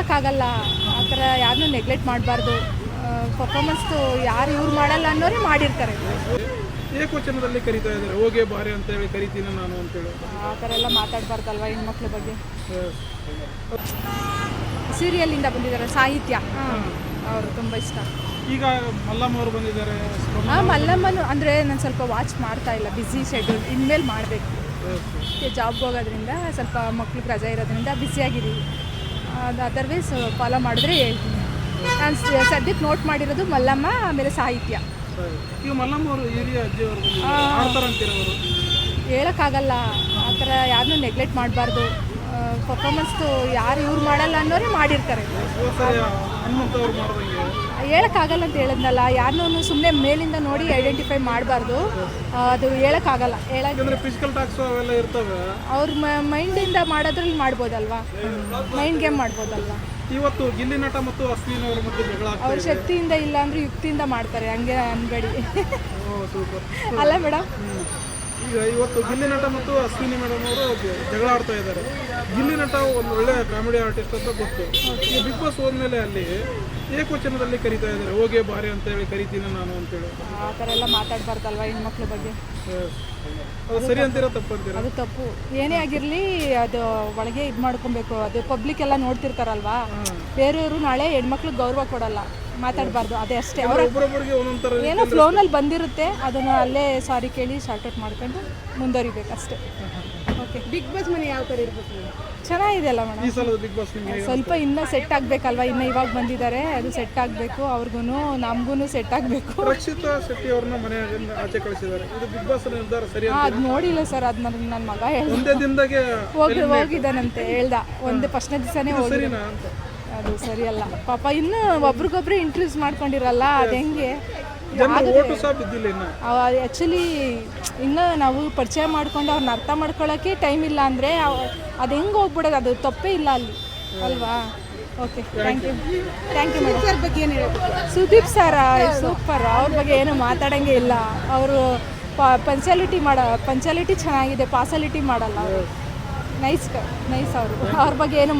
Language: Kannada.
ಹೇಳೋಕ್ಕಾಗಲ್ಲ ಆ ಥರ ಯಾರನ್ನೂ ನೆಗ್ಲೆಕ್ಟ್ ಮಾಡಬಾರ್ದು. ಪರ್ಫಾರ್ಮೆನ್ಸ್ ಯಾರು ಇವ್ರು ಮಾಡಲ್ಲ ಅನ್ನೋರೇ ಮಾಡಿರ್ತಾರೆ. ಏಕವಚನದಲ್ಲಿ ಕರಿತಾ ಇದ್ದಾರೆ? ಹೋಗೇ ಬಾರೆ ಅಂತ ಹೇಳಿ ಕರಿತೀನಿ ನಾನು ಅಂತೇಳಿ ಆ ಥರ ಎಲ್ಲ ಮಾತಾಡಬಾರ್ದಲ್ವ ಹೆಣ್ಮಕ್ಳ ಬಗ್ಗೆ? ಸೀರಿಯಲಿಂದ ಬಂದಿದ್ದಾರೆ ಸಾಹಿತ್ಯ. ಅವರು ತುಂಬ ಇಷ್ಟ. ಈಗ ಮಲ್ಲಮ್ಮ ಅವರು ಬಂದಿದ್ದಾರೆ. ಹಾಂ ಮಲ್ಲಮ್ಮನು ಅಂದರೆ ನಾನು ಸ್ವಲ್ಪ ವಾಚ್ ಮಾಡ್ತಾ ಇಲ್ಲ. ಬ್ಯುಸಿ ಶೆಡ್ಯೂಲ್ ಇನ್ಮೇಲೆ ಮಾಡಬೇಕು. ಜಾಬ್ಗೆ ಹೋಗೋದ್ರಿಂದ ಸ್ವಲ್ಪ ಮಕ್ಳಿಗೆ ರಜೆ ಇರೋದ್ರಿಂದ ಬ್ಯುಸಿಯಾಗಿದ್ದೀವಿ ಅದು ಅದರ್ವೈಸ್ ಫಾಲೋ ಮಾಡಿದ್ರೆ ಹೇಳ್ತೀನಿ. ನಾನು ಸದ್ಯಕ್ಕೆ ನೋಟ್ ಮಾಡಿರೋದು ಮಲ್ಲಮ್ಮ ಆಮೇಲೆ ಸಾಹಿತ್ಯ. ಮಲ್ಲಮ್ಮ ಅವರು ಹಿರಿಯ ಹೇಳೋಕ್ಕಾಗಲ್ಲ. ಆ ಥರ ಯಾರನ್ನೂ ನೆಗ್ಲೆಕ್ಟ್ ಮಾಡಬಾರ್ದು. ಪರ್ಫಾರ್ಮೆನ್ಸ್ದು ಯಾರು ಇವ್ರು ಮಾಡಲ್ಲ ಅನ್ನೋರೇ ಮಾಡಿರ್ತಾರೆ. ಹೇಳೋಕ್ಕಾಗಲ್ಲ ಅಂತ ಹೇಳಿದ್ನಲ್ಲ ಯಾರನ್ನೂ ಸುಮ್ಮನೆ ಮೇಲಿಂದ ನೋಡಿ ಐಡೆಂಟಿಫೈ ಮಾಡಬಾರ್ದು. ಅದು ಹೇಳೋಕ್ಕಾಗಲ್ಲ. ಅವ್ರ ಮೈಂಡಿಂದ ಮಾಡೋದ್ರಲ್ಲಿ ಮಾಡ್ಬೋದಲ್ವಾ? Mind game ಮಾಡ್ಬೋದಲ್ವಾ? ಇವತ್ತು ಗಿಲ್ಲಿ ನಟ ಮತ್ತು ಅಶ್ವಿನ್ ಅವರ ಮಧ್ಯೆ ಜಗಳ ಅವ್ರ ಶಕ್ತಿಯಿಂದ ಇಲ್ಲ ಅಂದ್ರೆ ಯುಕ್ತಿಯಿಂದ ಮಾಡ್ತಾರೆ ಹಂಗೆ ಅನ್ಬೇಡಿ. ಅಲ್ಲ ಮೇಡಮ್ ಈಗ ಇವತ್ತು ಗಿಲ್ಲಿ ನಟ ಮತ್ತು ಅಶ್ವಿನಿ ಮೇಡಮ್ ಅವರು ಜಗಳ ಆಡ್ತಾ ಇದ್ದಾರೆ. ಗಿಲ್ಲಿ ನಟ ಒಂದು ಒಳ್ಳೆ ಕಾಮಿಡಿ ಆರ್ಟಿಸ್ಟ್ ಅಂತ ಗೊತ್ತು. ಈ ಬಿಗ್ ಬಾಸ್ ಹೋದ್ಮೇಲೆ ಅಲ್ಲಿ ಏಕವಚನದಲ್ಲಿ ಕರಿತಾ ಇದ್ದಾರೆ. ಹೋಗಿ ಬಾರಿ ಅಂತ ಹೇಳಿ ಕರಿತೀನಿ ನಾನು ಅಂತೇಳಿ ಆ ಥರ ಎಲ್ಲ ಮಾತಾಡಬಾರ್ದಲ್ವಾ ಹೆಣ್ಮಕ್ಳ ಬಗ್ಗೆ? ಅದು ಸರಿ ಅಂತೀರಾ ತಪ್ಪಂತೀರಾ ಅದು ತಪ್ಪು. ಏನೇ ಆಗಿರಲಿ ಅದು ಒಳಗೆ ಇದು ಮಾಡ್ಕೊಬೇಕು. ಅದು ಪಬ್ಲಿಕ್ ಎಲ್ಲ ನೋಡ್ತಿರ್ತಾರಲ್ವಾ? ಬೇರೆಯವರು ನಾಳೆ ಹೆಣ್ಮಕ್ಳಿಗೆ ಗೌರವ ಕೊಡಲ್ಲ. ಮಾತಾಡಬಾರ್ದು ಅದೇ ಅಷ್ಟೇ. ಅವರ ಏನೋ ಫ್ಲೋನಲ್ಲಿ ಬಂದಿರುತ್ತೆ ಅದನ್ನು ಅಲ್ಲೇ ಸಾರಿ ಕೇಳಿ ಶಾರ್ಟ್ಔಟ್ ಮಾಡ್ಕೊಂಡು ಮುಂದುವರಿಬೇಕು ಅಷ್ಟೇ ಓಕೆ ಬಿಗ್ ಬಾಸ್ ಮನೆ ಯಾವ ಥರ ಇರಬೇಕು ಚೆನ್ನಾಗಿದೆ ಅಲ್ಲ ಮೇಡಮ್ ಈ ಸಲದ ಬಿಗ್ ಬಾಸ್ ನಿಮಗೆ ಸ್ವಲ್ಪ ಇನ್ನೂ ಸೆಟ್ ಆಗಬೇಕಲ್ವಾ? ಇನ್ನು ಇವಾಗ ಬಂದಿದ್ದಾರೆ ಅದು ಸೆಟ್ ಆಗಬೇಕು ಅವ್ರಿಗೂ ನಮಗೂ ಸೆಟ್ ಆಗಬೇಕು. ರಕ್ಷಿತಾ ಶೆಟ್ಟಿ ಅವ್ರನ್ನ ಮನೆಯಿಂದ ಆಚೆ ಕಳಿಸಿದ್ದಾರೆ. ಇದು ಬಿಗ್ ಬಾಸ್ ನಿರ್ಧಾರ ಸರಿ ಅಂತ ಅದು ನೋಡಿಲ್ಲ ಸರ್ ಅದು ನನ್ನ ನನ್ನ ಮಗ ಹೇಳಿದ. ಒಂದೇ ದಿನದಾಗೆ ಹೋಗಿ ಹೋಗಿದ್ದಾನಂತೆ ಹೇಳ್ದ. ಒಂದು ಫಸ್ಟ್ನೇ ದಿವಸನೇ ಹೋಗಿ ಸರಿನಾ ಅಂತ. ಅದು ಸರಿಯಲ್ಲ. ಪಾಪ ಇನ್ನು ಒಬ್ರಿಗೊಬ್ರು ಇಂಟ್ರೂಸ್ ಮಾಡ್ಕೊಂಡಿರಲ್ಲ ಅದು ಹೆಂಗೆ? ಆ್ಯಕ್ಚುಲಿ ಇನ್ನೂ. ನಾವು ಪರಿಚಯ ಮಾಡ್ಕೊಂಡು ಅವ್ರನ್ನ ಅರ್ಥ ಮಾಡ್ಕೊಳ್ಳೋಕ್ಕೆ ಟೈಮ್ ಇಲ್ಲ ಅಂದರೆ ಅದು ಹೆಂಗೆ ಹೋಗ್ಬಿಡೋದು? ಅದು ತಪ್ಪೇ ಇಲ್ಲ ಅಲ್ಲಿ. ಅಲ್ವಾ? Okay thank you thank you sir ಬಗ್ಗೆ ಏನು ಹೇಳಬೇಕು? ಸುದೀಪ್ ಸರ್ ಸೂಪರ್ ಅವ್ರ ಬಗ್ಗೆ ಏನು ಮಾತಾಡೋಂಗೆ ಇಲ್ಲ. ಅವರು ಪಂಚಾಲಿಟಿ ಮಾಡೋ ಪಂಚಾಲಿಟಿ ಚೆನ್ನಾಗಿದೆ ಪಾಸಾಲಿಟಿ ಮಾಡಲ್ಲ ಅವರು. ನೈಸ್ ನೈಸ್ ಅವರು. ಅವ್ರ ಬಗ್ಗೆ ಏನು